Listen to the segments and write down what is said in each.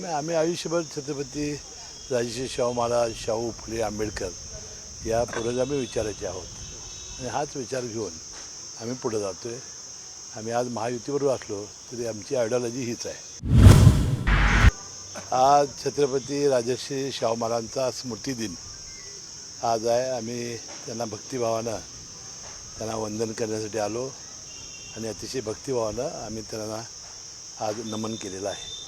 आम्ही आम्ही आयुष्यभर छत्रपती राजश्री शाहू महाराज शाहू फुले आंबेडकर या पुरोगामी विचाराचे आहोत. आणि हाच विचार घेऊन आम्ही पुढे जातो आहे आम्ही आज महायुतीबरोबर असलो तरी आमची आयडिओलॉजी हीच आहे. आज छत्रपती राजश्री शाहू महाराजांचा स्मृती दिन. आज आहे आम्ही त्यांना भक्तिभावानं त्यांना वंदन करण्यासाठी आलो. आणि अतिशय भक्तिभावानं आम्ही त्यांना आज नमन केलेलं आहे.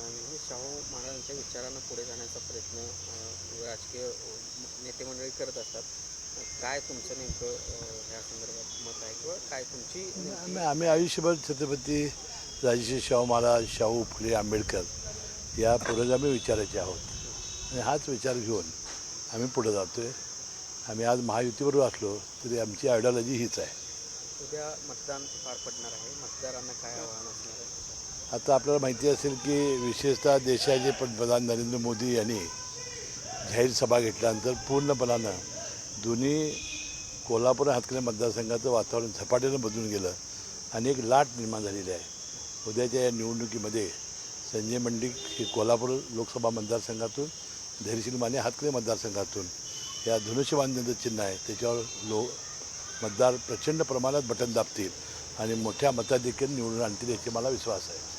आणि शाहू महाराजांच्या विचारांना पुढे जाण्याचा प्रयत्न राजकीय नेते मंडळी करत असतात. काय तुमचं नेमकं ह्या संदर्भात मत आहे किंवा काय तुमची आम्ही आम्ही आयुष्यभर छत्रपती राजश्री शाहू महाराज शाहू फुले आंबेडकर या पुरोगामी विचाराचे आहोत. आणि हाच विचार घेऊन आम्ही पुढे जातो आहे आम्ही आज महायुतीबरोबर असलो तरी आमची आयडिओलॉजी हीच आहे. उद्या मतदान पार पडणार आहे. मतदारांना काय आव्हान असणार आहे? आता आपल्याला माहिती असेल की विशेषतः देशाचे पंतप्रधान नरेंद्र मोदी यांनी जाहीर सभा घेतल्यानंतर पूर्णपणानं दोन्ही कोल्हापूर आणि मतदारसंघाचं वातावरण झपाट्यानं बदलून गेलं. आणि एक लाट निर्माण झालेली आहे. उद्याच्या या निवडणुकीमध्ये संजय मंडिक हे कोल्हापूर लोकसभा मतदारसंघातून धैर्यशील माने हातकणंगले मतदारसंघातून या धनुष्यबाण चिन्ह आहे. त्याच्यावर लो मतदार प्रचंड प्रमाणात बटन दाबतील आणि मोठ्या मताधिक्याने निवडून आणतील याची मला विश्वास आहे.